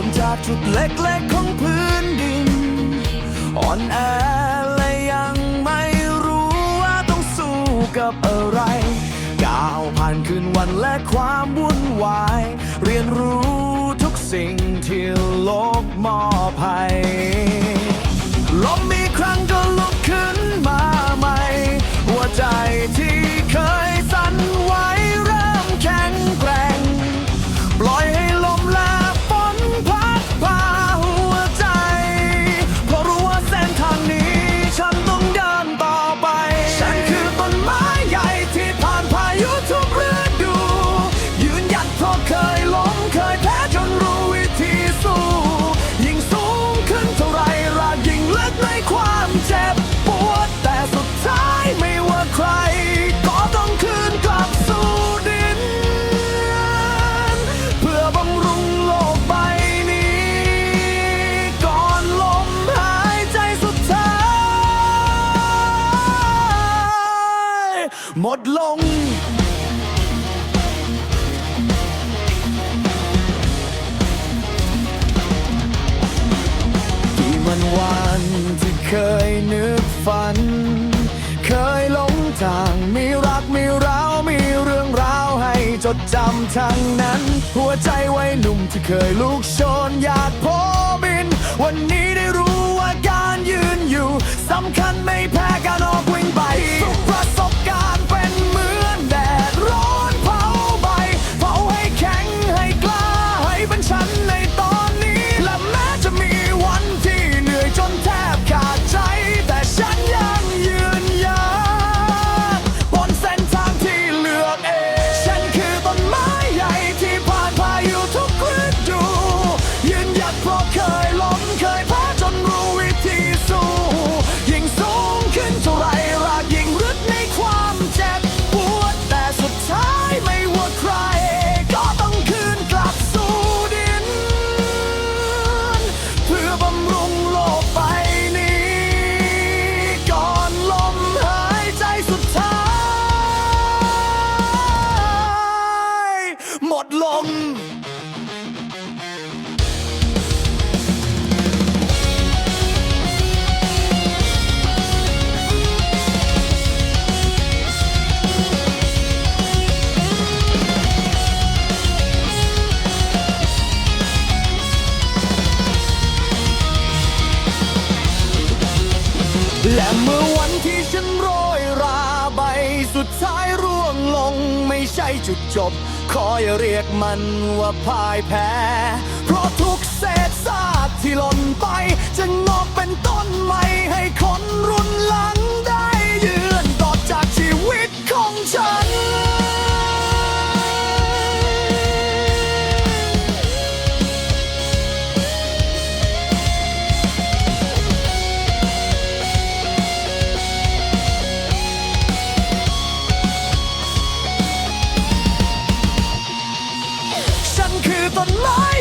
จุดเล็กๆของพื้นดิน อ่อนแอและยังไม่รู้ว่าต้องสู้กับอะไร ก้าวผ่านคืนวันและความวุ่นวาย เรียนรู้ทุกสิ่งที่โลกมอบ เจ็บปวดแต่สุดท้ายไม่ว่าใคร ก็ต้องคืนกลับสู่ดิน เพื่อบำรุงโลกใบนี้ ก่อนลมหายใจสุดท้าย หมดลงที่มันวัน เคยนึกฝัน เคยหลงทาง มีรักมีเราวมีเรื่องราวให้จดจำทั้งนั้น หัวใจไว้หนุ่มที่เคยลุกโชนอยากโพบิน วันนี้ได้รู้ ดลมและเมื่อวันที่ฉันโรยราใบสุดท้ายร่วง ลงไม่ใช่จุดจบ ขออย่าเรียกมันว่าพ่ายแพ้ เพราะทุกเศษซากที่หล่นไป จะงอกเป็นต้นใหม่ให้คนรุ่นหลังได้ยืนต่อจากชีวิตของฉัน The light.